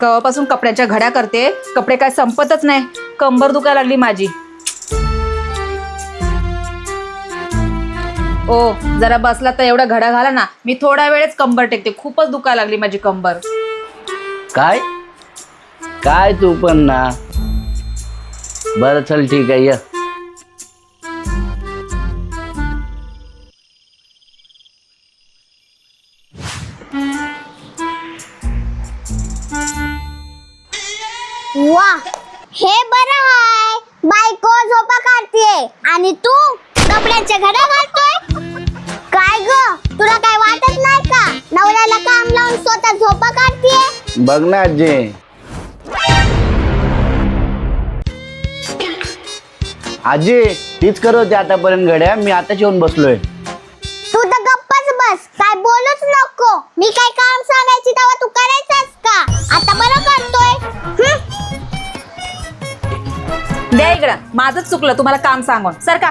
कवापासून कपड्याच्या घड्या करते कपडे काय संपतच नाही. कंबर दुखायला लागली माझी. ओ जरा बसला तर एवढा घड्या घाला ना. मी थोड्या वेळेच कंबर टेकते. खूपच दुखायला लागली माझी कंबर. काय? काय तू पण ना. बरं चल ठीक आहे ये. वा. हे बरं हाय. बायको झोपा काढतीये. आणि तू कपड्यांच्या घड्या घालतोय? काय ग? तुला काय वाटत नाही का? नवऱ्याला काम लावून स्वतः झोपा काढतीये? बघ ना आजी. आजी तीच करत होती आतापर्यंत घड्या. मी आताच येऊन बसलोय. तू तर गप्पच बस. काय बोलूच नको. मी काय काम सांगायची तेव्हा द्या इकडं. माझंच चुकलं तुम्हाला काम सांगून. सर का?